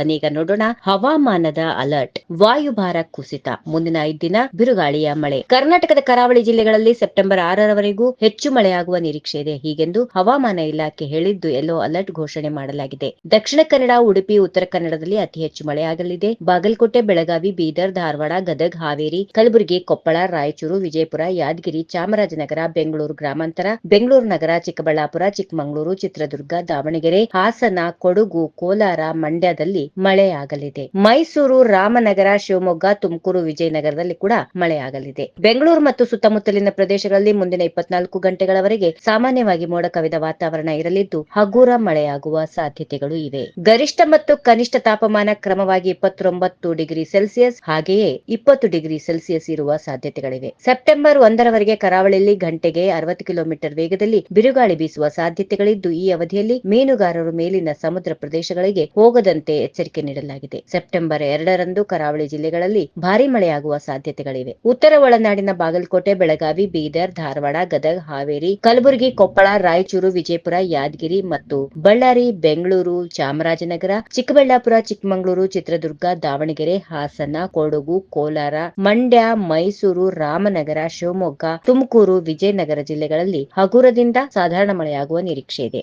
ಬನ್ನೀಗ ನೋಡೋಣ ಹವಾಮಾನದ ಅಲರ್ಟ್ ವಾಯುಭಾರ ಕುಸಿತ. ಮುಂದಿನ ಐದು ದಿನ ಬಿರುಗಾಳಿಯ ಮಳೆ. ಕರ್ನಾಟಕದ ಕರಾವಳಿ ಜಿಲ್ಲೆಗಳಲ್ಲಿ ಸೆಪ್ಟೆಂಬರ್ ಆರರವರೆಗೂ ಹೆಚ್ಚು ಮಳೆಯಾಗುವ ನಿರೀಕ್ಷೆ ಇದೆ. ಹೀಗೆಂದು ಹವಾಮಾನ ಇಲಾಖೆ ಹೇಳಿದ್ದು ಎಲ್ಲೋ ಅಲರ್ಟ್ ಘೋಷಣೆ ಮಾಡಲಾಗಿದೆ. ದಕ್ಷಿಣ ಕನ್ನಡ, ಉಡುಪಿ, ಉತ್ತರ ಕನ್ನಡದಲ್ಲಿ ಅತಿ ಹೆಚ್ಚು ಮಳೆಯಾಗಲಿದೆ ಬಾಗಲಕೋಟೆ, ಬೆಳಗಾವಿ, ಬೀದರ್, ಧಾರವಾಡ, ಗದಗ್, ಹಾವೇರಿ, ಕಲಬುರಗಿ, ಕೊಪ್ಪಳ, ರಾಯಚೂರು, ವಿಜಯಪುರ, ಯಾದಗಿರಿ, ಚಾಮರಾಜನಗರ, ಬೆಂಗಳೂರು ಗ್ರಾಮಾಂತರ, ಬೆಂಗಳೂರು ನಗರ, ಚಿಕ್ಕಬಳ್ಳಾಪುರ, ಚಿಕ್ಕಮಗಳೂರು, ಚಿತ್ರದುರ್ಗ, ದಾವಣಗೆರೆ, ಹಾಸನ, ಕೊಡಗು, ಕೋಲಾರ, ಮಂಡ್ಯದಲ್ಲಿ ಮಳೆಯಾಗಲಿದೆ ಮೈಸೂರು, ರಾಮನಗರ, ಶಿವಮೊಗ್ಗ, ತುಮಕೂರು, ವಿಜಯನಗರದಲ್ಲಿ ಕೂಡ ಮಳೆಯಾಗಲಿದೆ ಬೆಂಗಳೂರು ಮತ್ತು ಸುತ್ತಮುತ್ತಲಿನ ಪ್ರದೇಶಗಳಲ್ಲಿ ಮುಂದಿನ ಇಪ್ಪತ್ನಾಲ್ಕು ಗಂಟೆಗಳವರೆಗೆ ಸಾಮಾನ್ಯವಾಗಿ ಮೋಡ ಕವಿದ ವಾತಾವರಣ ಇರಲಿದ್ದು, ಹಗುರ ಮಳೆಯಾಗುವ ಸಾಧ್ಯತೆಗಳು ಇವೆ. ಗರಿಷ್ಠ ಮತ್ತು ಕನಿಷ್ಠ ತಾಪಮಾನ ಕ್ರಮವಾಗಿ ಇಪ್ಪತ್ತೊಂಬತ್ತು ಡಿಗ್ರಿ ಸೆಲ್ಸಿಯಸ್, ಹಾಗೆಯೇ ಇಪ್ಪತ್ತು ಡಿಗ್ರಿ ಸೆಲ್ಸಿಯಸ್ ಇರುವ ಸಾಧ್ಯತೆಗಳಿವೆ. ಸೆಪ್ಟೆಂಬರ್ ಒಂದರವರೆಗೆ ಕರಾವಳಿಯಲ್ಲಿ ಗಂಟೆಗೆ ಅರವತ್ತು ಕಿಲೋಮೀಟರ್ ವೇಗದಲ್ಲಿ ಬಿರುಗಾಳಿ ಬೀಸುವ ಸಾಧ್ಯತೆಗಳಿದ್ದು, ಈ ಅವಧಿಯಲ್ಲಿ ಮೀನುಗಾರರು ಮೇಲಿನ ಸಮುದ್ರ ಪ್ರದೇಶಗಳಿಗೆ ಹೋಗದಂತೆ ಎಚ್ಚರಿಕೆ ನೀಡಲಾಗಿದೆ. ಸೆಪ್ಟೆಂಬರ್ ಎರಡರಂದು ಕರಾವಳಿ ಜಿಲ್ಲೆಗಳಲ್ಲಿ ಭಾರಿ ಮಳೆಯಾಗುವ ಸಾಧ್ಯತೆಗಳಿವೆ. ಉತ್ತರ ಒಳನಾಡಿನ ಬಾಗಲಕೋಟೆ, ಬೆಳಗಾವಿ, ಬೀದರ್, ಧಾರವಾಡ, ಗದಗ್, ಹಾವೇರಿ, ಕಲಬುರಗಿ, ಕೊಪ್ಪಳ, ರಾಯಚೂರು, ವಿಜಯಪುರ, ಯಾದಗಿರಿ ಮತ್ತು ಬಳ್ಳಾರಿ, ಬೆಂಗಳೂರು, ಚಾಮರಾಜನಗರ, ಚಿಕ್ಕಬಳ್ಳಾಪುರ, ಚಿಕ್ಕಮಗಳೂರು, ಚಿತ್ರದುರ್ಗ, ದಾವಣಗೆರೆ, ಹಾಸನ, ಕೊಡಗು, ಕೋಲಾರ, ಮಂಡ್ಯ, ಮೈಸೂರು, ರಾಮನಗರ, ಶಿವಮೊಗ್ಗ, ತುಮಕೂರು, ವಿಜಯನಗರ ಜಿಲ್ಲೆಗಳಲ್ಲಿ ಹಗುರದಿಂದ ಸಾಧಾರಣ ಮಳೆಯಾಗುವ ನಿರೀಕ್ಷೆ ಇದೆ.